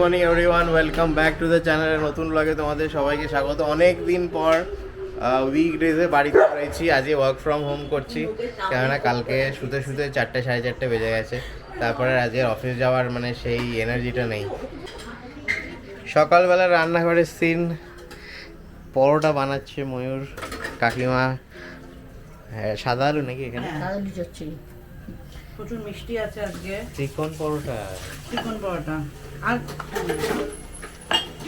Morning everyone welcome back to the চ্যানেলের নতুন ব্লগে তোমাদের সবাইকে স্বাগত। অনেক দিন পর উইক ডেজে বাড়িতে রয়েছি। আজকে ওয়ার্ক ফ্রম হোম করছি। কেননা কালকে শুতে শুতে চারটে সাড়ে চারটে বেজে গেছে। তারপরে আজকে অফিস যাওয়ার মানে সেই এনার্জিটা নেই। সকালবেলা রান্নাঘরের সিন পরোটা বানাচ্ছে ময়ূর কাকিমা। হ্যাঁ সাদা আলু নাকি এখানে? প্রচুর মিষ্টি আছে আজকে। চিকন পরোটা। চিকন পরোটা। আর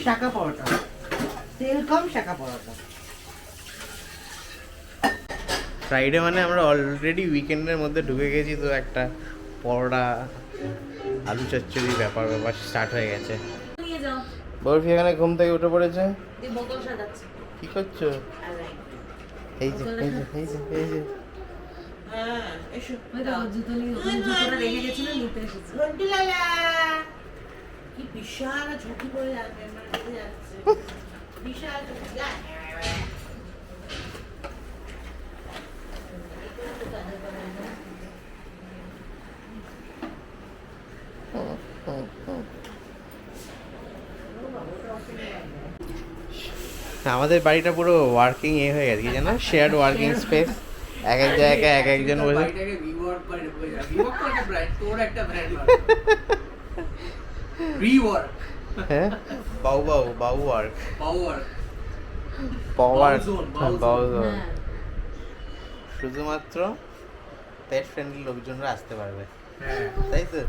শাকা পরোটা। তেল কম শাকা পরোটা। ফ্রাইডে মানে আমরা অলরেডি উইকেন্ডের মধ্যে ঢুকে গেছি তো একটা পরোটা আলু চচ্চড়ি ব্যাপার ব্যাপার স্টার্ট হয়ে গেছে। বরফি এখানে ঘুম থেকে উঠে পড়েছে? কি করছ? এই যে এই যে এই যে এই যে। হ্যাঁ এসো। জুতো নিয়ে জুতোটা রেখে গেছিল নিতে এসেছে। ঘন্টি লালা। কি বিশাল ঝুঁকি পড়ে যাবে আমার পড়ে যাচ্ছে বিশাল ঝুঁকি আমাদের বাড়িটা পুরো ওয়ার্কিং এ হয়ে গেছে কি জানো শেয়ার্ড ওয়ার্কিং স্পেস এক এক জায়গায় এক একজন বসে বাড়িটাকে রিওয়ার্ক হ্যাঁ? বাউ বাউ বাউ ওয়ার্ক পাওয়ার পাওয়ার. বাউজন শুধুমাত্র পেট ফ্রেন্ডলি লোকজনরা আসতে পারবে। হ্যাঁ। তাই তো?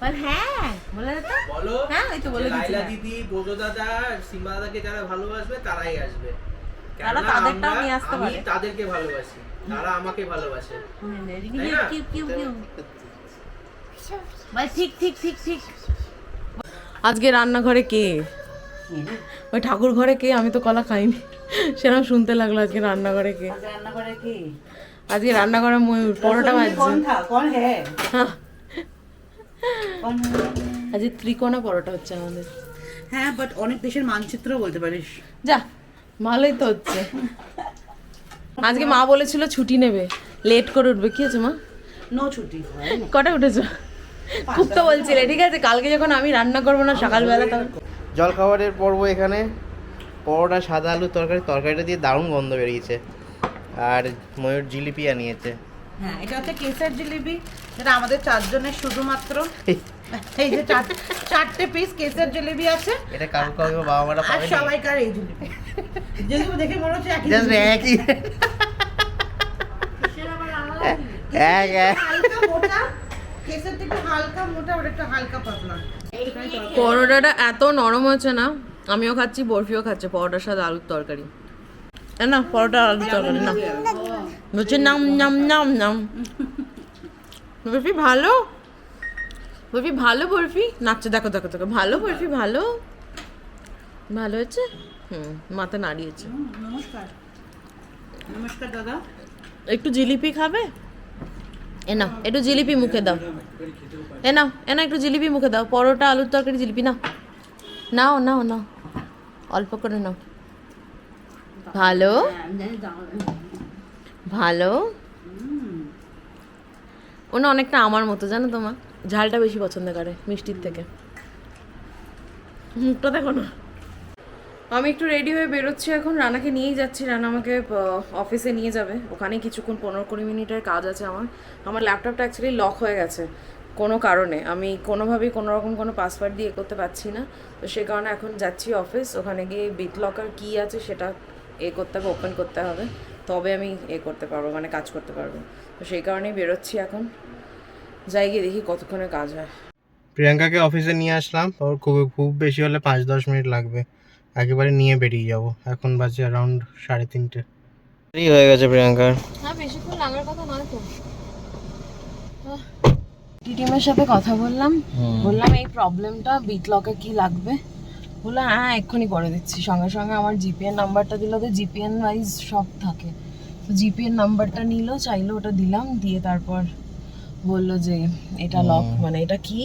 বল হ্যাঁ বলে তো। বলো হ্যাঁ, ওই তো বলে লাইলা হ্যাঁ। দিদি বোজো দাদা সিম্বা দাদাকে যারা ভালোবাসবে তারাই আসবে। তারা তাদেরটাও নিয়ে আসতে আমি তাদেরকে ভালোবাসি তারা আমাকে ভালোবাসে। কিউ কিউ কিউ কিউ। ঠিক ঠিক ঠিক ঠিক। আজকে রান্নাঘরে কে? ওই ঠাকুর ঘরে কে? আমি তো কলা খাইনি। সেরকম শুনতে লাগল আজকে রান্নাঘরে কে। রান্নাঘরে কে? আজকে রান্নাঘরে ময়ূর পরোটা ভাজছে। আজকে ত্রিকোণা পরোটা হচ্ছে আমাদের। হ্যাঁ বাট অনেক দেশের মানচিত্র বলতে পারিস। যা ভালোই তো হচ্ছে। আজকে মা বলেছিল ছুটি নেবে। লেট করে উঠবে। কি আছে মা? নো ছুটি কটা উঠেছো? খুব তো বলছিলে ঠিক আছে কালকে যখন আমি রান্না করব না সকালবেলা তখন জল খাবারের পর্ব এখানে। পরোটা সাদা আলু তরকারি তরকারিটা দিয়ে দারুণ গন্ধ বেরিয়েছে। আর ময়ূর জিলিপি আনিয়েছে। হ্যাঁ এটা হচ্ছে কেসার জিলিপি যেটা আমাদের চারজনের শুধুমাত্র। এই যে চারটে পিস কেসার জিলিপি আছে। এটা কারও কারও বাবা মারা আর পাবে সবাইকার এই জিলিপি। দেখে মনে হচ্ছে একই জাস্ট একই। এক এক হালকা মোটা কেসারটা একটু হালকা মোটা ওটা একটু হালকা পাতলা। পরোটাটা এত নরম হচ্ছে না আমিও খাচ্ছি বরফিও খাচ্ছে পরোটার সাথে আলুর তরকারি। না পরোটা আলুর তরকারি না। বলছে নাম নাম নাম নাম। বরফি ভালো? বরফি ভালো বরফি? নাচছে দেখো দেখো দেখো ভালো বরফি ভালো? ভালো হয়েছে? হুম মাথা নাড়িয়েছে। নমস্কার। নমস্কার দাদা। একটু জিলিপি খাবে? এ একটু জিলিপি মুখে দাও। এ নাও এ না, একটু জিলিপি মুখে দাও। পরোটা, আলুর তরকারি, জিলিপি নাও নাও নাও নাও। অল্প করে নাও। ভালো? ভালো? ও না অনেকটা আমার মতো, জানো তোমার? ঝালটা বেশি পছন্দ করে মিষ্টির থেকে। মুখটা দেখো না। আমি একটু রেডি হয়ে বেরোচ্ছি এখন। রানাকে নিয়েই যাচ্ছি। রানা আমাকে অফিসে নিয়ে যাবে। ওখানে কিছুক্ষণ পনেরো কুড়ি মিনিটের কাজ আছে আমার। আমার ল্যাপটপটা অ্যাকচুয়ালি লক হয়ে গেছে কোনো কারণে। আমি কোনোভাবেই কোনো রকম কোনো পাসওয়ার্ড দিয়ে করতে পারছি না। তো সে কারণে এখন যাচ্ছি অফিস ওখানে গিয়ে বিট লকার কী আছে সেটা এ করতে হবে ওপেন করতে হবে। তবে আমি এ করতে পারব মানে কাজ করতে পারব। তো সেই কারণেই বেরোচ্ছি এখন। যাই গিয়ে দেখি কতক্ষণে কাজ হয়। প্রিয়াঙ্কাকে অফিসে নিয়ে আসলাম। ওর খুব খুব বেশি হলে পাঁচ দশ মিনিট লাগবে। একেবারে নিয়ে বেরিয়ে যাব। এখন বাজে অ্যারাউন্ড সাড়ে তিনটে। হয়ে গেছে প্রিয়াঙ্কার। হ্যাঁ বেশিক্ষণ লাগার কথা নয় তো। টিটিমের সাথে কথা বললাম। বললাম এই প্রবলেমটা বিট লকে কি লাগবে? বলল হ্যাঁ এক্ষুনি করে দিচ্ছি। সঙ্গে সঙ্গে আমার জিপিএন নাম্বারটা দিল তো জিপিএন ওয়াইজ সব থাকে। তো জিপিএন নাম্বারটা নিল চাইলো ওটা দিলাম দিয়ে তারপর বলল যে এটা লক মানে এটা কি?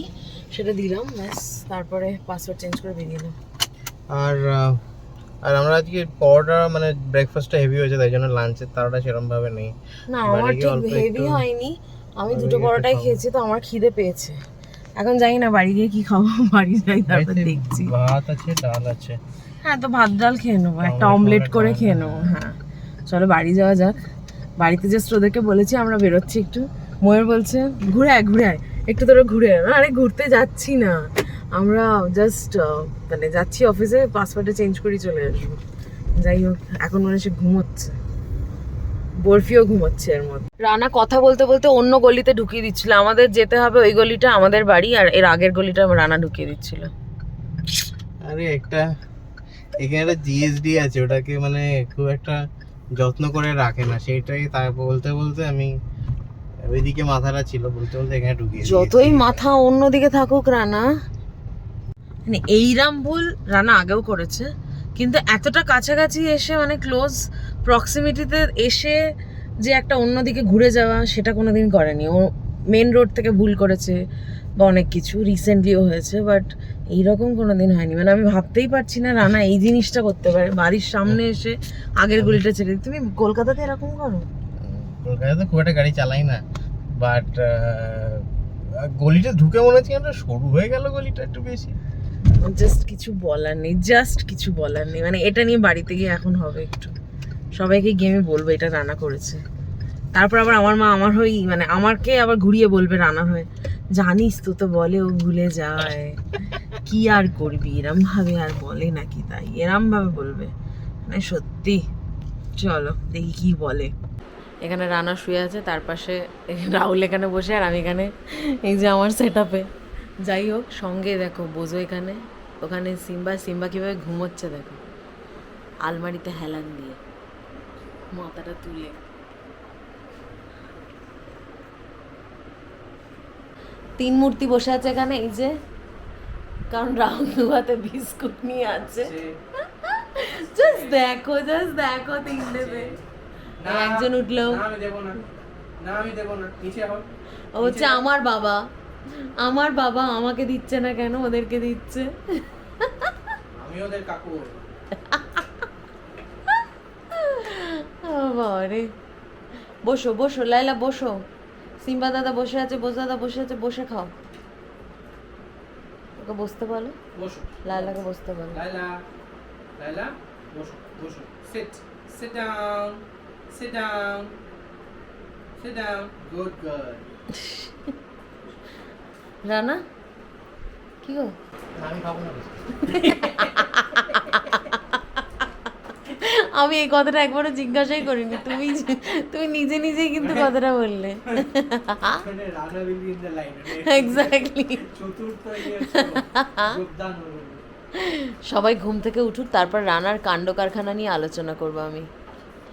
সেটা দিলাম ব্যাস তারপরে পাসওয়ার্ড চেঞ্জ করে বেরিয়ে এলাম। আর আর আমরা আজকে পরোটা মানে ব্রেকফাস্টটা হেভি হয়েছে তাই জন্য লাঞ্চের তাড়াটা সেরকম ভাবে নেই। না আমার ঠিক হেভি হয়নি। আমি দুটো পরোটাই খেয়েছি তো আমার খিদে পেয়েছে। এখন যাই না বাড়ি গিয়ে কি খাব বাড়ি যাই তারপর দেখছি। ভাত আছে ডাল আছে। হ্যাঁ তো ভাত ডাল খেয়ে নেব একটা অমলেট করে করে খেয়ে নেব হ্যাঁ। চলো বাড়ি যাওয়া যাক। বাড়িতে জাস্ট ওদেরকে বলেছি আমরা বেরোচ্ছি একটু। ময়ূর বলছে ঘুরে আয় ঘুরে আয়। একটু তোরা ঘুরে আয়। আরে ঘুরতে যাচ্ছি না। আমরা জাস্ট মানে যাচ্ছি অফিসে পাসওয়ার্ডে চেঞ্জ করে চলে আসব। যাই হোক এখন মনে সে ঘুমোচ্ছে। বরফিও ঘুমোচ্ছে এর মধ্যে। রানা কথা বলতে বলতে অন্য গলিতে ঢুকিয়ে দিচ্ছিল। আমাদের যেতে হবে ওই গলিটা আমাদের বাড়ি আর এর আগের গলিটা রানা ঢুকিয়ে দিচ্ছিল। আরে একটা এখানে একটা জিএসডি আছে ওটাকে মানে খুব একটা যত্ন করে রাখে না। সেইটাই তাই বলতে বলতে আমি ওইদিকে মাথাটা ছিল বলতে বলতে এখানে ঢুকিয়ে যতই মাথা অন্যদিকে থাকুক রানা মানে এইরাম ভুল রানা আগেও করেছে কিন্তু এতটা কাছাকাছি এসে মানে ক্লোজ প্রক্সিমিটিতে এসে যে একটা অন্যদিকে ঘুরে যাওয়া সেটা কোনো দিন করেনি। ও মেন রোড থেকে ভুল করেছে বা অনেক কিছু রিসেন্টলিও হয়েছে বাট এইরকম কোনো দিন হয়নি। মানে আমি ভাবতেই পারছি না রানা এই জিনিসটা করতে পারে। বাড়ির সামনে এসে আগের গলিটা ছেড়ে। তুমি কলকাতাতে এরকম করো? কলকাতাতে খুব একটা গাড়ি চালাই না বাট গলিটা ঢুকে মনে হচ্ছে সরু হয়ে গেল গলিটা একটু বেশি। জাস্ট কিছু বলার নেই জাস্ট কিছু বলার নেই। মানে এটা নিয়ে বাড়িতে গিয়ে এখন হবে একটু। সবাইকে গিয়ে আমি বলব এটা রান্না করেছে। তারপর আবার আমার মা আমার হয়েই মানে আমারকে আবার ঘুরিয়ে বলবে রান্নার হয়ে, জানিস তো তো বলে ও ভুলে যায়। কি আর করবি? এরম ভাবে আর বলে নাকি তাই। এরম ভাবে বলবে। মানে সত্যি। চলো, দেখি কি বলে। এখানে রানা শুয়ে আছে, তার পাশে রাহুল এখানে বসে, আর আমি এখানে এই যে আমার সেট আপে যাই হোক, সঙ্গে দেখো, বোঝো এখানে। ওখানে সিম্বা সিম্বা কীভাবে ঘুমোচ্ছে দেখো। আলমারিতে হেলান দিয়ে। মাথাটা তুলে। তিন মূর্তি বসে আছে এখানে এই যে। কারণ রাহুল দুয়াতে বিস্কুট নিয়ে আছে। জাস্ট দেখো জাস্ট দেখো তিনটেতে একজন উঠল না আমি দেবো না। না আমি দেবো না। নিচে ও হচ্ছে আমার বাবা। আমার বাবা আমাকে দিচ্ছে না কেন? ওদেরকে দিচ্ছে। আমি ওদের কাকু ও বাবা রে বসো বসো লাইলা বসো। সিম্বা দাদা বসে আছে বোস দাদা বসে আছে বসে খাও। ওকে বসতে বলো। বসো। লাইলাকে বসতে বলো। লাইলা লাইলা বসো বসো। সিট রানা? কি গো? আমি খাব না আমি এই কথাটা একবারও জিজ্ঞাসাই করিনি। তুমি তুমি নিজে নিজেই কিন্তু কথাটা বললে। মানে এক্স্যাক্টলি ইয়ে সবাই ঘুম থেকে উঠুক তারপর রানার কাণ্ড কারখানা নিয়ে আলোচনা করব আমি।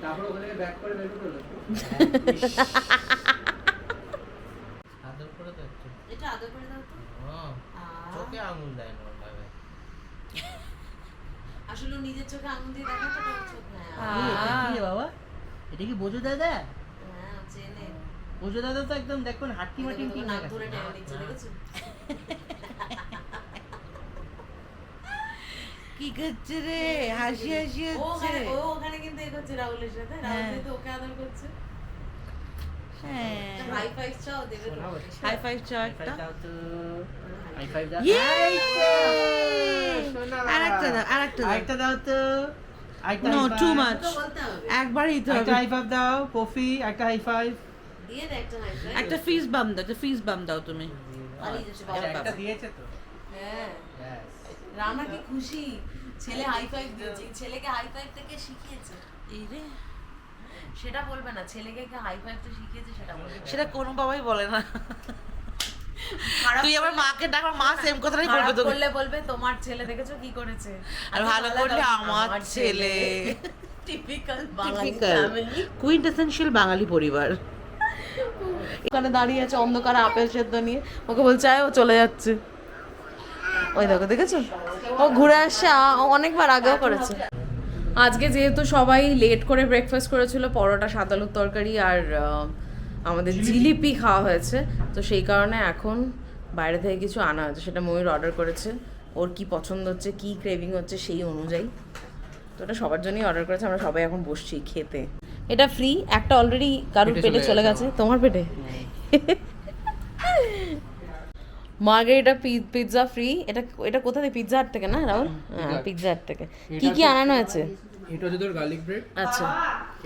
তারপর ওখানে ব্যাক করে বের করল আদর করে তো একটু এটা আদর করে দাও তো হ্যাঁ, চোখে আঙুল দেয় না ওভাবে আসলে নিজের চোখে আঙুল দিয়ে দেখাতে পারে চোখ রে বাবা এটা কি বোঝো দাদা হ্যাঁ চেনে বোঝো দাদা তো একদম দেখুন মাটি কি নাক ধরে টেনে নিচ্ছে দেখেছ কি করছে রে হাসি হাসি ও হচ্ছে ওখানে ও ওখানে কিন্তু এ করছে রাহুলের সাথে রাহুল যেহেতু ওকে আদর করছে হ্যাঁ হাই ফাইভ চাও দেবে তো। হাই ফাইভ চাও একটা? দাও তো। হাই ফাইভ দাও। আরেকটা দাও আরেকটা দাও। আরেকটা দাও তো। নো টু মাচ তো বলতে হবে। একবারই দিতে একটা হাই ফাইভ দাও কফি একটা হাই ফাইভ একটা ফিস বাম দাও একটা ফিস বাম দাও তুমি। একটা দিয়েছে তো। হ্যাঁ। রানা কি খুশি? ছেলে হাই ফাইভ দিয়েছে। ছেলেকে হাই ফাইভ থেকে শিখিয়েছে। এই রে। সেটা বলবে না ছেলেকে কে হাই ফাইভ তো শিখিয়েছে সেটা বলবে। সেটা কোনো বাবাই বলে না। তুই আবার মাকে ডাক মা সেম কথাটাই বলবে তোকে। করলে বলবে তোমার ছেলে দেখেছ কি করেছে? আর ভালো করলে আমার ছেলে। টিপিক্যাল বাঙালি. ফ্যামিলি বাঙালি পরিবার। ওখানে দাঁড়িয়ে আছে অন্ধকারে আপেল সেদ্ধ নিয়ে। ওকে বলছে আয় ও চলে যাচ্ছে। ওই দেখো দেখেছ? ও ঘুরে আসছে ও অনেকবার আগেও করেছে। আজকে যেহেতু সবাই লেট করে ব্রেকফাস্ট করেছিল পরোটা সাত আলুর তরকারি আর আমাদের জিলিপি। খাওয়া হয়েছে। তো সেই কারণে এখন বাইরে থেকে কিছু আনা হয়েছে। সেটা ময়ূর অর্ডার করেছে। ওর কি পছন্দ হচ্ছে কি ক্রেভিং হচ্ছে সেই অনুযায়ী। তো ওটা সবার জন্যই অর্ডার করেছে। আমরা সবাই এখন বসছি খেতে। এটা ফ্রি একটা অলরেডি কারোর পেটে চলে গেছে। গেছে। তোমার পেটে? মার্গারিটা পিৎজা ফ্রি এটা এটা কোথা থেকে? পিৎজা হাট থেকে না রাহুল? হ্যাঁ পিৎজা হাট থেকে। কি কি আনানো আছে? এটা হচ্ছে তোর গার্লিক ব্রেড আচ্ছা।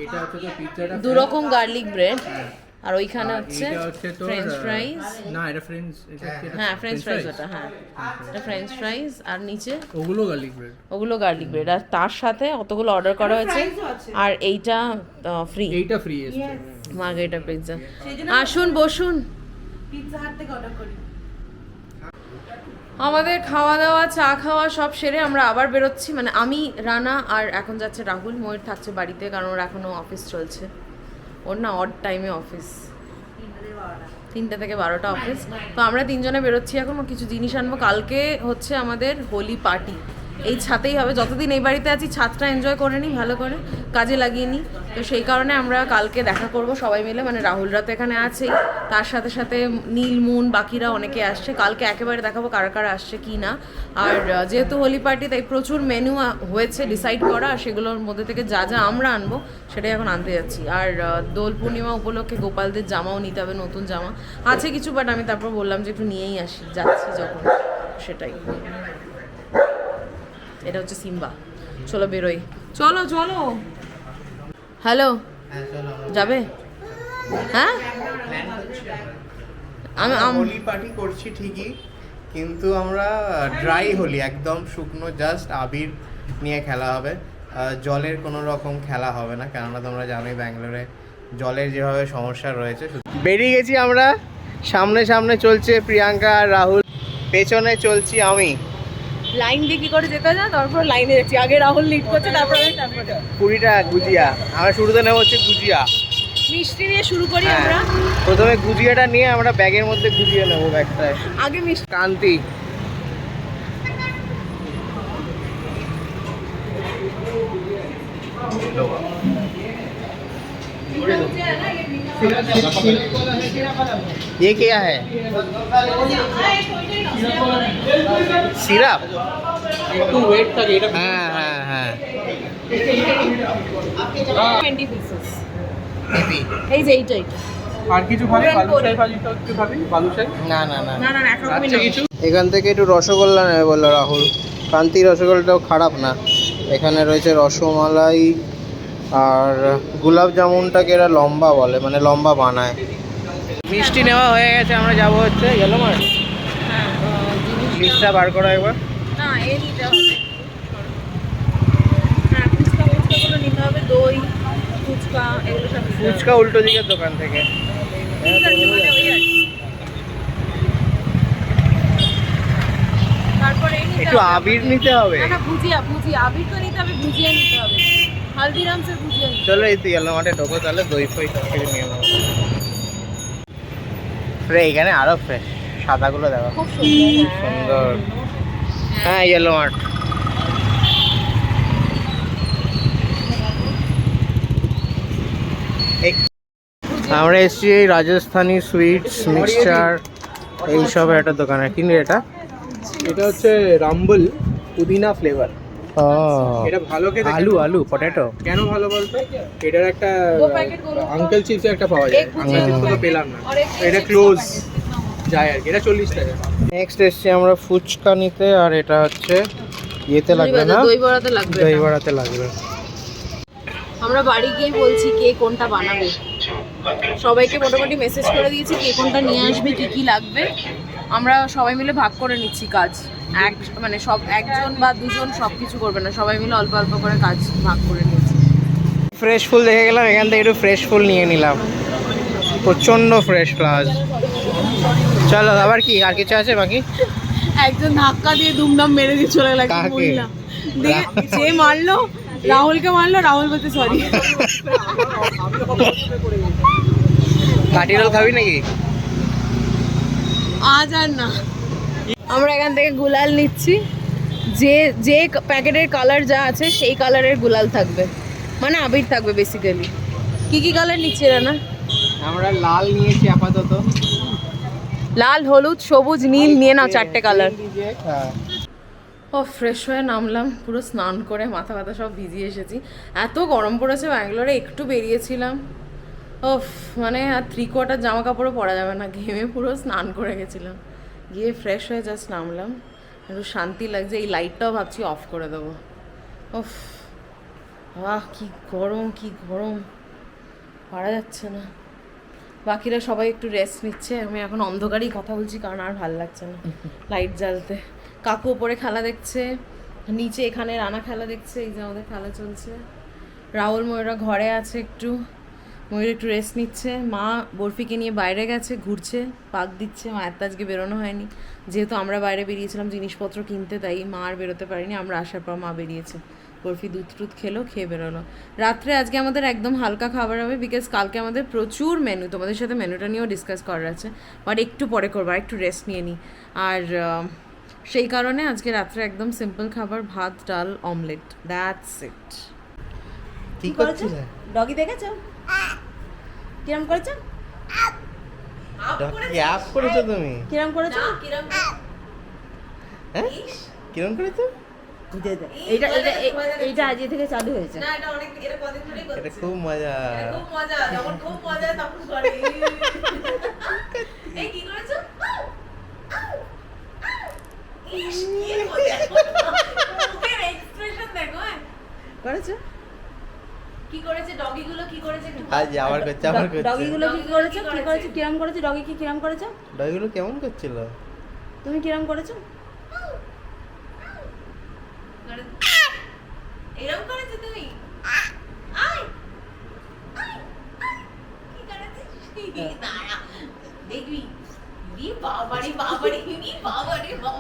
এটা হচ্ছে তোর পিৎজাটা দু রকম গার্লিক ব্রেড আর ওইখানে হচ্ছে ফ্রেঞ্চ ফ্রাইজ না এটা ফ্রেঞ্চ এটা হ্যাঁ। French fries fries? ওটা হ্যাঁ। এটা ফ্রেঞ্চ ফ্রাইজ আর নিচে? ওগুলো গার্লিক ব্রেড ওগুলো গার্লিক ব্রেড আর তার সাথে অতগুলো অর্ডার করা হয়েছে। আর এইটা ফ্রি এইটা ফ্রি এসছে। মার্গারিটা পিৎজা আসুন বসুন। পিৎজা হাট থেকে অর্ডার করি। আমাদের খাওয়া দাওয়া চা খাওয়া সব সেরে আমরা আবার বেরোচ্ছি। মানে আমি, রানা আর এখন যাচ্ছে রাহুল। ময়ূর থাকছে বাড়িতে কারণ ওর এখনও অফিস চলছে। ওর না অড টাইমে অফিস তিনটে থেকে বারোটা অফিস তো আমরা তিনজনে বেরোচ্ছি এখন। কিছু জিনিস আনব। কালকে হচ্ছে আমাদের হোলি পার্টি এই ছাতেই হবে। যতদিন এই বাড়িতে আছি ছাদটা এনজয় করে নিই ভালো করে কাজে লাগিয়ে নিই তো সেই কারণে আমরা কালকে দেখা করব সবাই মিলে। মানে রাহুলরা তো এখানে আছেই। তার সাথে সাথে নীল, মুন বাকিরা অনেকে আসছে। কালকে একেবারে দেখাবো কারা কারা আসছে কি না। আর যেহেতু হোলি পার্টি, তাই প্রচুর মেনু হয়েছে ডিসাইড করা। আর সেগুলোর মধ্যে থেকে যা যা আমরা আনব, সেটাই এখন আনতে যাচ্ছি। আর দোল পূর্ণিমা উপলক্ষে গোপালদের জামাও নিতে হবে, নতুন জামা। আছে কিছু বাট আমি তারপর বললাম যে একটু নিয়েই আসি, যাচ্ছি যখন, সেটাই। এটা হচ্ছে সিম্বা। চলো বেরোই। চলো চলো। হ্যালো? যাবে? হ্যাঁ? আমি হোলি পার্টি করছি ঠিকই, কিন্তু আমরা ড্রাই হোলি, একদম শুকনো, জাস্ট আবির নিয়ে খেলা হবে। জলের কোনো রকম খেলা হবে না, কেননা তোমরা জানোই ব্যাঙ্গালোরে জলের যেভাবে সমস্যা রয়েছে। বেরিয়ে গেছি আমরা। সামনে সামনে চলছে প্রিয়াঙ্কা আর রাহুল। পেছনে চলছি আমি। লাইন দিয়ে কি করে যেতে যায় তারপর লাইনে যাচ্ছি আগে রাহুল লিড করছে তারপরে আমি তারপরে কুড়িটা গুজিয়া আমরা শুরুতে নেবো হচ্ছে গুজিয়া মিষ্টি দিয়ে শুরু করি হ্যাঁ। আমরা প্রথমে গুজিয়াটা নিয়ে আমরা ব্যাগের মধ্যে গুজিয়ে নেবো ব্যাগটায় আগে মিষ্টি কান্তি ये क्या है সিরাপ? একটু ওয়েট থাকে এটা হ্যাঁ হ্যাঁ হ্যাঁ। টোয়েন্টি পিসেস হেভি এই যে এইটা এইটা। আর কিছু খাবি বালুশাই ভাজিটা একটু খাবি বালুশাই না না না। না না না, একরকমই আচ্ছা না। কিছু? এখান থেকে একটু রসগোল্লা নেবে বলল রাহুল। কান্তি রসগোল্লাটাও খারাপ না। এখানে রয়েছে রসমালাই আর গুলাব জামুনটাকে এরা লম্বা বলে মানে লম্বা বানায়। মিষ্টি নেওয়া হয়ে গেছে আমরা যাব হচ্ছে গেলো হ্যাঁ লিস্টটা বার করো একবার। না এ নিতে হবে। হ্যাঁ ফুচকা ফুচকাগুলো নিতে হবে দই ফুচকা এগুলো সব ফুচকা উল্টো দিকের দোকান থেকে। একটু আবির নিতে হবে। না ভুজিয়া ভুজিয়া। আবির তো নিতে হবে ভুজিয়া নিতে হবে। হালদিরামসের ভুজিয়া নিতে চলো এই তো গেলো মাঠে ঢোকো তাহলে দই ফই সব কিছু নিয়ে নেব। এখানে আরও ফ্রেশ সাদাগুলো দেখো। খুব সুন্দর। হ্যাঁ। হ্যাঁ ইয়েলো মাঠ আমরা এসেছি এই রাজস্থানি সুইটস মিক্সচার এইসব একটা দোকানে। কিনে এটা? এটা হচ্ছে রাম্বল পুদিনা ফ্লেভার এটা ভালো খেতে আলু আলু পটেটো কেন ভালো বলতো? এটার একটা। আঙ্কেল চিপস একটা পাওয়া যায়। আঙ্কেল চিপস তো পেলাম না। এটা ক্লোজ যায় আর কি এটা চল্লিশ টাকা। নেক্সট এসছি আমরা ফুচকা নিতে আর এটা হচ্ছে ইয়েতে লাগবে না? দই বড়াতে লাগবে দই। বড়াতে লাগবে। আমরা বাড়ি গিয়ে বলছি কে কোনটা বানাবে। সবাইকে মোটামুটি মেসেজ করে দিয়েছি কে কোনটা নিয়ে আসবে কি কি লাগবে। আমরা সবাই মিলে ভাগ করে নিচ্ছি কাজ। এক মানে সব একজন বা দুজন সব কিছু করবে না। সবাই মিলে অল্প অল্প করে কাজ ভাগ করে নিচ্ছি ফ্রেশ ফুল দেখে গেলাম এখান থেকে একটু ফ্রেশ ফুল নিয়ে নিলাম। প্রচণ্ড ফ্রেশ ফ্লাওয়ার চলো আবার কি? আর কিছু আছে বাকি? একজন ধাক্কা দিয়ে দুমদাম মেরে দিয়ে চলে গেল একটা কাকে? মহিলা। দিয়ে যে মারলো রাহুলকে মারলো রাহুল বলতে সরি কাঠি রোল খাবি নাকি? আজ আর না। আমরা এখান থেকে গুলাল নিচ্ছি। যে যে প্যাকেটের কালার যা আছে সেই কালারের গুলাল থাকবে। মানে আবির থাকবে বেসিক্যালি কি কি কালার নিচ্ছি না আমরা লাল নিয়েছি আপাতত। লাল, হলুদ, সবুজ, নীল, নিয়ে নাও চারটে কালার ও ফ্রেশ হয়ে নামলাম, পুরো স্নান করে মাথা ব্যথা সব ভিজিয়ে এসেছি। এত গরম পড়েছে ব্যাঙ্গালোরে, একটু বেরিয়েছিলাম। ও মানে আর থ্রি কোয়ার্টার জামা কাপড়ও পরা যাবে না, ঘেমে পুরো স্নান করে গেছিলাম। গিয়ে ফ্রেশ হয়ে জাস্ট নামলাম। একটু শান্তি লাগছে, এই লাইটটাও ভাবছি অফ করে দেবো। উফ আহ কি গরম কি গরম। পারা যাচ্ছে না। বাকিরা সবাই একটু রেস্ট নিচ্ছে। আমি এখন অন্ধকারেই কথা বলছি কারণ আর ভালো লাগছে না। লাইট জ্বালতে। কাকু ওপরে খেলা দেখছে নিচে এখানে রানা খেলা দেখছে এই যে আমাদের খেলা চলছে। রাহুল ময়ূরা ঘরে আছে একটু। ময়ূর একটু রেস্ট নিচ্ছে। মা বরফিকে নিয়ে বাইরে গেছে ঘুরছে পাক দিচ্ছে। মায়ের তো আজকে বেরোনো হয়নি। যেহেতু আমরা বাইরে বেরিয়েছিলাম জিনিসপত্র কিনতে তাই মা আর বেরোতে পারিনি। আমরা আসার পর মা বেরিয়েছে। বরফি দুধ টুধ খেলো খেয়ে বেরোলো। রাত্রে আজকে আমাদের একদম হালকা খাবার হবে বিকজ কালকে আমাদের প্রচুর মেনু তোমাদের সাথে মেনুটা নিয়েও ডিসকাস করার আছে। বাট একটু পরে করব আর একটু রেস্ট নিয়ে নিই আর সেই কারণে আজকে রাত্রে একদম সিম্পল খাবার ভাত ডাল অমলেট দ্যাটস ইট কি করছিস ডগি দেখেছ? কিরম করেছ? আপ করেছ তুমি? কিরম করেছ? হ্যাঁ? কিরম করেছ? এইটা আজ থেকে চালু হয়েছে। না এটা অনেক এটা কদিন ধরেই এটা খুব মজা। খুব মজা যখন খুব মজা তখন করে। এই কি করেছ? ইস, কি মজা। মুখের expression দেখো, হ্যাঁ। করেছ? কি করেছে? ডগি গুলো কি করেছে আজ আবার করছে আবার করছে। ডগিগুলো কি করেছ? কি করেছ? কিরম করেছ? ডগি কি কিরম করেছ? ডগগুলো কেমন করছিল? তুমি কিরম করেছ?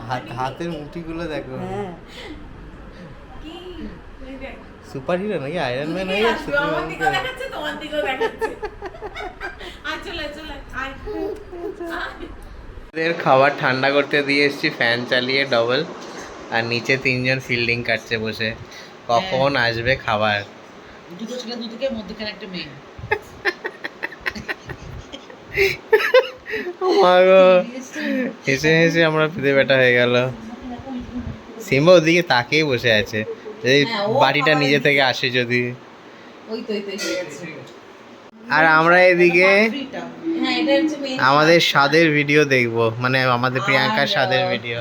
হ্যাঁ। হাতের মুঠিগুলো দেখো। হ্যাঁ। সুপার হিরো নাকি? আয়রন ম্যান হয়ে যাচ্ছে আমার দিকেও দেখাচ্ছে তোমার দিকেও দেখাচ্ছে। খাবার ঠান্ডা করতে দিয়ে এসেছি ফ্যান চালিয়ে ডবল আর নিচে তিনজন ফিল্ডিং কাটছে বসে। কখন আসবে খাবার? দুটো ছেলে দুদিকে মধ্যখানে একটা মেয়ে। হেসে হেসে আমরা পেতে বেটা হয়ে গেল। সিম্বা ওদিকে তাকেই বসে আছে। এই হ্যাঁ, বাড়িটা নিজে থেকে আসে যদি। আর আমরা এদিকে হ্যাঁ আমাদের স্বাদের ভিডিও দেখব। মানে আমাদের প্রিয়াঙ্কার স্বাদের ভিডিও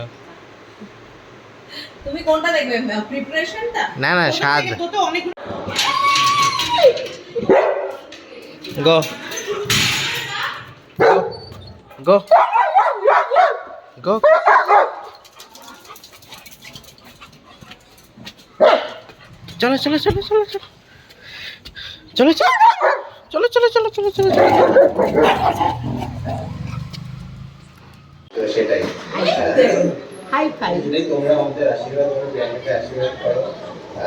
তুমি কোনটা দেখবে? প্রিপারেশনটা না না স্বাদ। তো তো অনেক গো। গো। গো। চলো চলো চলো চলো। চলো চলো চলো চলো চলো চলো চলো চলো। সেটাই। হাই ফাই তোমরা আমাদের আশীর্বাদ করো প্রিয়াঙ্কাকে আশীর্বাদ করো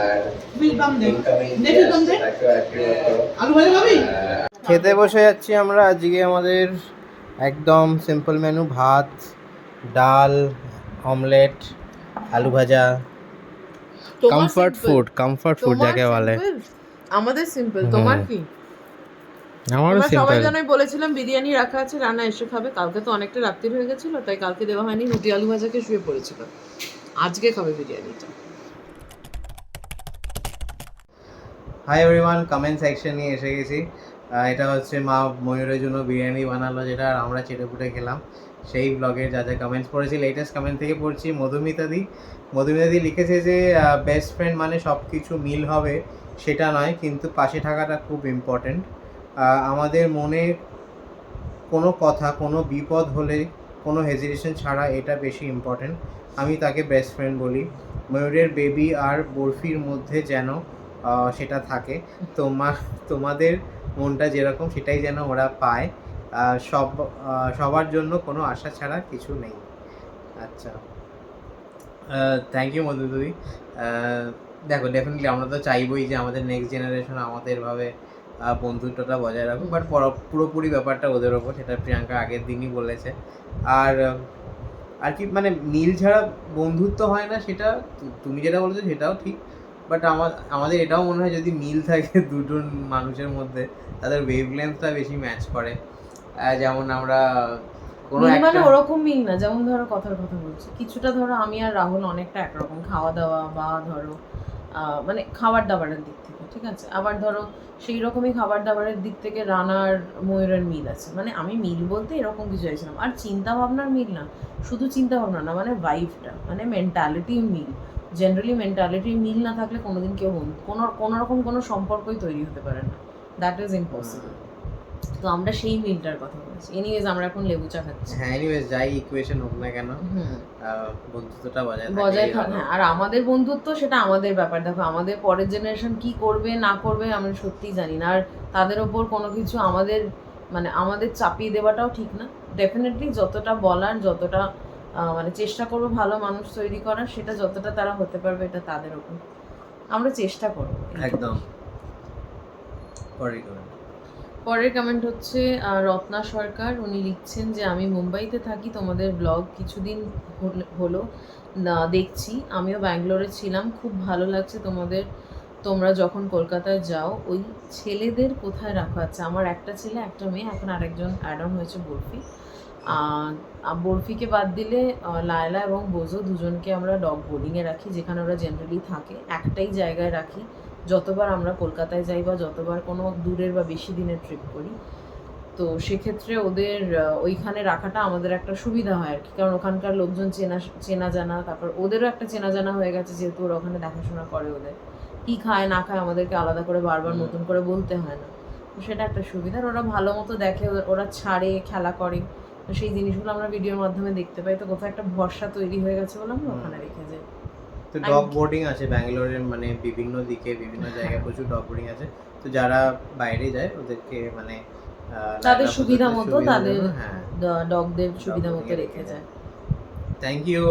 আর বিলবাম দে ইনকামিং দে দে আলু ভাজা খাবি? খেতে বসে যাচ্ছি আমরা আজকে আমাদের একদম সিম্পল মেনু ভাত ডাল অমলেট আলু ভাজা। কমফর্ট ফুড কমফর্ট ফুড যাকে বলে। আমাদের সিম্পল তোমার কি? আমারও আমরা সবাই জানাই বলেছিলাম বিরিয়ানি রাখা আছে রান্না এসে খাবে। কালকে তো অনেকটা রাত্রির হয়ে গেছিল তাই কালকে দেওয়া হয়নি রুটি আলু ভাজাকে শুয়ে পড়েছিল। আজকে খাবে বিরিয়ানিটা। হাই এভরিওয়ান কমেন্ট সেকশনে এসে গেছি। এটা হচ্ছে মা ময়ূরের জন্য বিরিয়ানি বানালো যেটা আর আমরা চেটে পুটে খেলাম। সেই ব্লগে যা যা কমেন্টস পড়েছি লেটেস্ট কমেন্ট থেকে পড়ছি। মধুমিতাদি মধুমিতাদি লিখেছে যে বেস্ট ফ্রেন্ড মানে সব কিছু মিল হবে সেটা নয় কিন্তু পাশে থাকাটা খুব ইম্পর্ট্যান্ট আমাদের মনে কোনো কথা, কোনো বিপদ হলে, কোনো হেজিটেশন ছাড়া এটা বেশি ইম্পর্ট্যান্ট আমি তাকে বেস্ট ফ্রেন্ড বলি। ময়ূরের বেবি আর বরফির মধ্যে যেন সেটা থাকে। তোমার তোমাদের মনটা যেরকম, সেটাই যেন ওরা পায়। সব সবার জন্য কোনো আশা ছাড়া কিছু নেই। আচ্ছা। থ্যাংক ইউ মধুদি দেখো ডেফিনেটলি আমরা তো চাইবই যে আমাদের নেক্সট জেনারেশন আমাদের ভাবে বন্ধুত্বটা বজায় রাখুক বাট পুরোপুরি ব্যাপারটা ওদের ওপর সেটা প্রিয়াঙ্কা আগের দিনই বলেছে। আর আর কি মানে মিল ছাড়া বন্ধুত্ব হয় না সেটা তুমি যেটা বলেছ সেটাও ঠিক বাট আমার আমাদের এটাও মনে হয় যদি মিল থাকে দুটো মানুষের মধ্যে তাদের ওয়েভ লেন্থটা বেশি ম্যাচ করে। যেমন আমরা কোনো মানে ওরকম মিল না যেমন ধরো কথার কথা বলছি কিছুটা ধরো আমি আর রাহুল অনেকটা একরকম খাওয়া দাওয়া বা ধরো মানে খাবার দাবারের দিক ঠিক আছে? আবার ধরো সেই রকমই খাবার দাবারের দিক থেকে রানার ময়ূরের মিল আছে। মানে আমি মিল বলতে এরকম কিছু চাইছিলাম। আর চিন্তা ভাবনার মিল না। শুধু চিন্তা ভাবনা না মানে ভাইফটা মানে মেন্টালিটি মিল। জেনারেলি মেন্টালিটি মিল না থাকলে কোনোদিন কেউ কোনো কোনো রকম কোনো সম্পর্কই তৈরি হতে পারে না। দ্যাট ইজ ইম্পসিবল তো আমরা সেই মিলটার কথা বলেছি। এনিওয়েজ আমরা এখন লেবু চা খাচ্ছি। হ্যাঁ এনিওয়েজ যাই ইকুয়েশন হোক না কেন বন্ধুত্বটা বজায় বজায় থাক। হ্যাঁ আর আমাদের বন্ধুত্ব সেটা আমাদের ব্যাপার। দেখো আমাদের পরের জেনারেশন কি করবে না করবে আমরা সত্যিই জানি না। আর তাদের ওপর কোনো কিছু আমাদের মানে আমাদের চাপিয়ে দেওয়াটাও ঠিক না। ডেফিনেটলি যতটা বলার যতটা মানে চেষ্টা করব ভালো মানুষ তৈরি করার সেটা যতটা তারা হতে পারবে এটা তাদের ওপর। আমরা চেষ্টা করব। একদম। পরে। পরের কমেন্ট হচ্ছে রত্না সরকার। উনি লিখছেন যে আমি মুম্বাইতে থাকি তোমাদের ব্লগ কিছুদিন হল- দেখছি। আমিও ব্যাঙ্গালোরে ছিলাম। খুব ভালো লাগছে তোমাদের তোমরা যখন কলকাতায় যাও ওই ছেলেদের কোথায় রাখা আছে? আমার একটা ছেলে একটা মেয়ে এখন আরেকজন অ্যাড অন হয়েছে বরফি। আহ, বরফিকে বাদ দিলে লায়লা এবং বোঝো দুজনকে আমরা ডগ বোর্ডিংয়ে রাখি যেখানে ওরা জেনারেলি থাকে। একটাই জায়গায় রাখি। যতবার আমরা কলকাতায় যাই বা যতবার কোনো দূরের বা বেশি দিনের ট্রিপ করি তো সেক্ষেত্রে ওদের ওইখানে রাখাটা আমাদের একটা সুবিধা হয় আর কি। কারণ ওখানকার লোকজন চেনা চেনা জানা তারপর ওদেরও একটা চেনা জানা হয়ে গেছে যেহেতু ওরা ওখানে দেখাশোনা করে ওদের। কি খায় না খায় আমাদেরকে আলাদা করে বারবার নতুন করে বলতে হয় না। তো সেটা একটা সুবিধা। আর ওরা ভালো মতো দেখে ওরা- ওরা ছাড়ে খেলা করে। তো সেই জিনিসগুলো আমরা ভিডিওর মাধ্যমে দেখতে পাই। তো কোথাও একটা ভরসা তৈরি হয়ে গেছে বলে আমরা ওখানে রেখে যাই। তো ডগ বোর্ডিং আছে ব্যাঙ্গালোরের মানে বিভিন্ন দিকে বিভিন্ন জায়গায় প্রচুর ডগ বোর্ডিং আছে। তো যারা বাইরে যায় ওদেরকে মানে তাদের সুবিধা মতো তাদের হ্যাঁ। ডগদের সুবিধা মতো রেখে যায়। Thank you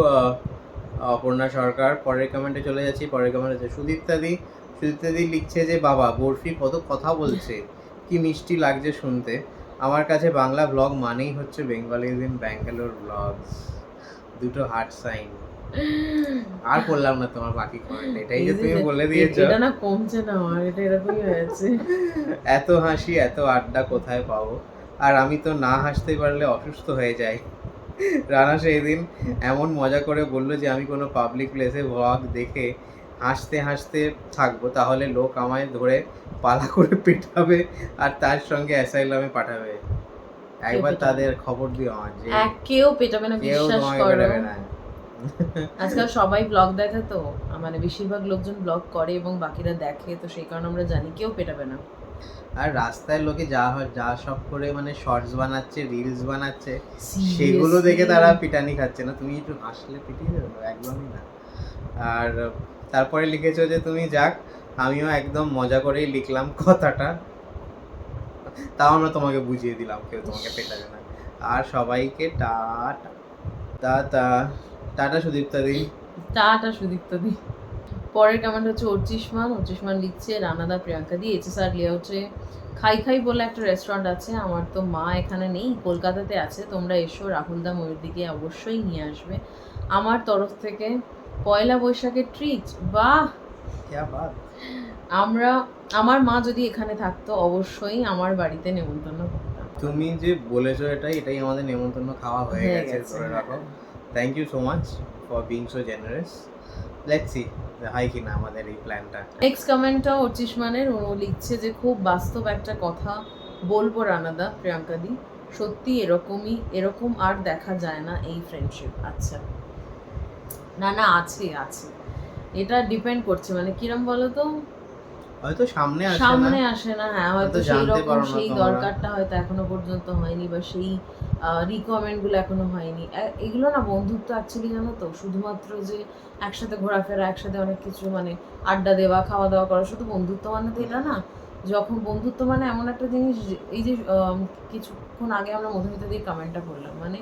Aparna Sarkar. পরের কমেন্টে চলে যাচ্ছি। পরের কমেন্ট সুদীপ্তাদি সুদীপ্তাদি লিখছে যে বাবা বরফি কত কথা বলছে। কি মিষ্টি লাগছে শুনতে। আমার কাছে বাংলা ব্লগ মানেই হচ্ছে বেঙ্গলি ইন ব্যাঙ্গালোর ব্লগস দুটো হার্ট সাইন আর বললাম না তোমার বাকি কমেন্ট এটাই যে তুমি বলে দিয়েছ। এটা না কমছে না আমার এটা এরকমই হয়েছে। এত হাসি এত আড্ডা কোথায় পাবো? আর আমি তো না হাসতে পারলে অসুস্থ হয়ে যাই। রানা সেই দিন এমন মজা করে বলল যে আমি কোনো পাবলিক প্লেসে ভ্লগ দেখে হাসতে হাসতে থাকব তাহলে লোক আমায় ধরে পালা করে পেটাবে আর তার সঙ্গে অ্যাসাইলামে পাঠাবে। একবার তাদের খবর দিও আমার যে কেউ পেটাবে না কেউ পেটাবে না। আজকাল সবাই ব্লগ দেখে তো মানে বেশিরভাগ লোকজন ব্লগ করে এবং বাকিরা দেখে তো সেই কারণে আমরা জানি কেউ পেটাবে না। আর রাস্তায় লোকে যা হয় যা সব করে মানে শর্টস বানাচ্ছে রিলস বানাচ্ছে সেগুলো দেখে তারা পিটানি খাচ্ছে না। তুমি একটু হাসলে পিটিয়ে দেবে একদমই না। আর তারপরে লিখেছো যে তুমি যাক আমিও একদম মজা করেই লিখলাম কথাটা। তাও আমরা তোমাকে বুঝিয়ে দিলাম কেউ তোমাকে পেটাবে না। আর সবাইকে টাটা টাটা। টাটা সুদীপ্তা দি। টাটা সুদীপ্ত দি। পরের কমেন্ট হচ্ছে অর্চিসমান অর্চিসমান লিখছে রানাদা প্রিয়াঙ্কা দি এইচএসআর লেআউটে খাই খাই বলে একটা রেস্টুরেন্ট আছে। আমার তো মা এখানে নেই কলকাতাতে আছে। তোমরা এসো রাহুলদা ময়ূর দিকে অবশ্যই নিয়ে আসবে। আমার তরফ থেকে পয়লা বৈশাখের ট্রিট বাহ! আমরা আমার মা যদি এখানে থাকতো অবশ্যই আমার বাড়িতে নেমন্তন্ন করতাম। তুমি যে বলেছ এটাই এটাই আমাদের নেমন্তন্ন খাওয়া হয়ে গেছে। ধরে রাখো। Thank you so much for being so generous let's see হয় কিনা আমাদের এই প্ল্যানটা নেক্সট কমেন্টটা অর্চিসমানের ও লিখছে যে, খুব বাস্তব একটা কথা বলব রানাদা, প্রিয়াঙ্কা দি। সত্যি এরকমই, এরকম আর দেখা যায় না এই ফ্রেন্ডশিপ আচ্ছা। না না, আছে আছে। এটা ডিপেন্ড করছে। মানে কিরম বলো তো হয়তো সামনে আসে সামনে আসে না হ্যাঁ হয়তো সেই রকম সেই দরকারটা হয়তো এখনও পর্যন্ত হয়নি বা সেই রিকমেন্ডগুলো এখনও হয়নি। এগুলো না বন্ধুত্ব অ্যাকচুয়ালি জানো তো? শুধুমাত্র যে একসাথে ঘোরাফেরা একসাথে অনেক কিছু মানে আড্ডা দেওয়া খাওয়া দাওয়া করা শুধু বন্ধুত্ব মানে তো এটা না। যখন বন্ধুত্ব মানে এমন একটা জিনিস এই যে কিছুক্ষণ আগে আমরা মধুমিতা দিয়ে কমেন্টটা করলাম মানে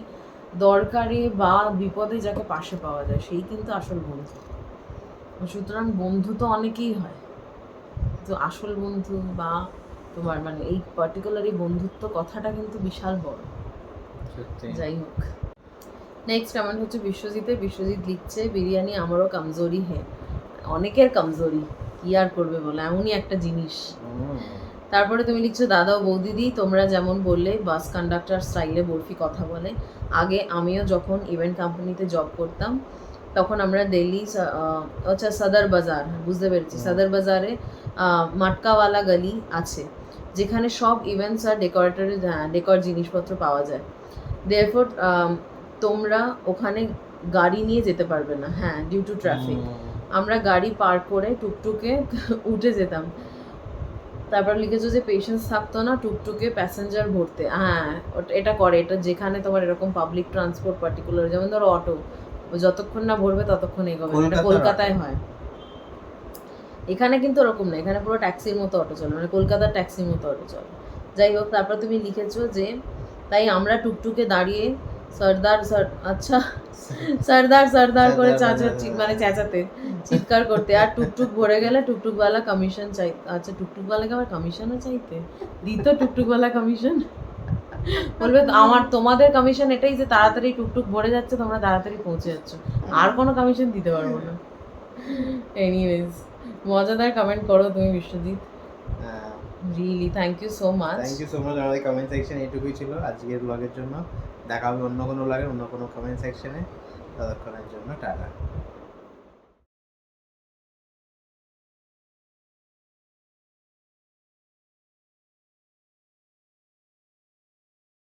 দরকারে বা বিপদে যাকে পাশে পাওয়া যায় সেই কিন্তু আসল বন্ধু। সুতরাং বন্ধু তো অনেকেই হয়। তো আসল বন্ধু বা তোমার মানে এই পার্টিকুলার এই বন্ধুত্ব কথাটা কিন্তু বিশাল বড়। যাই হোক। নেক্সট কমেন্ট হচ্ছে বিশ্বজিতের বিশ্বজিৎ লিখছে বিরিয়ানি আমারও কমজোরি হে। অনেকের কমজোরি কি আর করবে বলে? এমনই একটা জিনিস। তারপরে তুমি লিখছো দাদা ও বৌদিদি তোমরা যেমন বললে বাস কন্ডাক্টর স্টাইলে বরফি কথা বলে। আগে আমিও যখন ইভেন্ট কোম্পানিতে জব করতাম তখন আমরা দিল্লি আচ্ছা সদর বাজার বুঝতে পেরেছি। সদর বাজারে মাটকাওয়ালা গলি আছে যেখানে সব ইভেন্টস আর ডেকোরেটরের ডেকোর জিনিসপত্র পাওয়া যায়। দেয়ারফোর তোমরা ওখানে গাড়ি নিয়ে যেতে পারবে না। হ্যাঁ ডিউ টু ট্রাফিক আমরা গাড়ি পার করে টুকটুকে উঠে যেতাম। তারপর লিখেছো যে পেশেন্স থাকতো না টুকটুকে প্যাসেঞ্জার ভরতে হ্যাঁ এটা করে। এটা যেখানে তোমার এরকম পাবলিক ট্রান্সপোর্ট পার্টিকুলার যেমন ধরো অটো যতক্ষণ না ভরবে ততক্ষণ এগোবে এটা কলকাতায় হয়। এখানে কিন্তু ওরকম না এখানে পুরো ট্যাক্সির মতো অটো চলে মানে কলকাতার ট্যাক্সির মতো অটো চলে। যাই হোক তারপর তুমি লিখেছো যে তাই আমরা টুকটুকে দাঁড়িয়ে সর্দার সর আচ্ছা সর্দার সর্দার করে সর্দার, মানে চেঁচাতে চিৎকার করতে। আর টুকটুক ভরে গেলে টুকটুকওয়ালা কমিশন চাই আচ্ছা টুকটুকওয়ালাকে আবার কমিশনও চাইতে? দিত টুকটুকওয়ালা কমিশন বলবে আমার তোমাদের কমিশন এটাই যে তাড়াতাড়ি টুকটুক ভরে যাচ্ছে তোমরা তাড়াতাড়ি পৌঁছে যাচ্ছ। আর কোনো কমিশন দিতে পারব না। এনিওয়েজ মজাদার কমেন্ট করো তুমি Biswajit. Really thank you so much thank you so much আমাদের কমেন্ট সেকশন এইটুকুই ছিল আজকের ব্লগের জন্য। দেখা হবে অন্য কোনো ব্লগে অন্য কোনো কমেন্ট সেকশনে ততক্ষণের জন্য টাটা।